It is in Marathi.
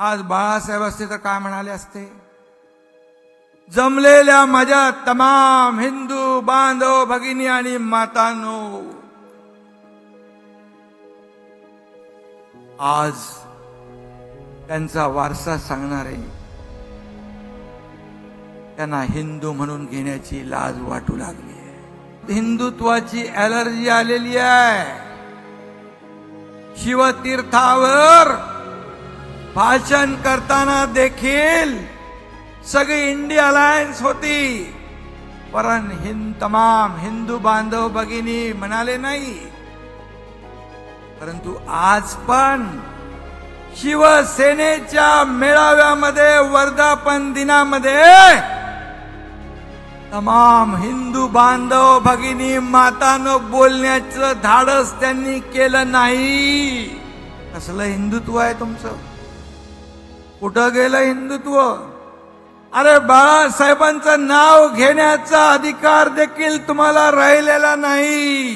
आज बाळासाहेब असते तर काय म्हणाले असते? जमलेल्या माझ्या तमाम हिंदू बांधव भगिनी आणि मातानो आज त्यांचा वारसा सांगणारे त्यांना हिंदू म्हणून घेण्याची लाज वाटू लागली आहे. हिंदुत्वाची ॲलर्जी आलेली आहे. शिवतीर्थावर भाषण करताना देखील सगळी इंडिया अलायन्स होती. परन हिंद तमाम हिंदू बांधव भगिनी म्हणाले नाही. परंतु आज पण शिवसेनेच्या मेळाव्यामध्ये वर्धापन दिनामध्ये तमाम हिंदू बांधव भगिनी मातानं बोलण्याचं धाडस त्यांनी केलं नाही. कसलं हिंदुत्व आहे तुमचं? कुठं गेलं हिंदुत्व? अरे बाळासाहेबांचं नाव घेण्याचा अधिकार देखील तुम्हाला राहिलेला नाही.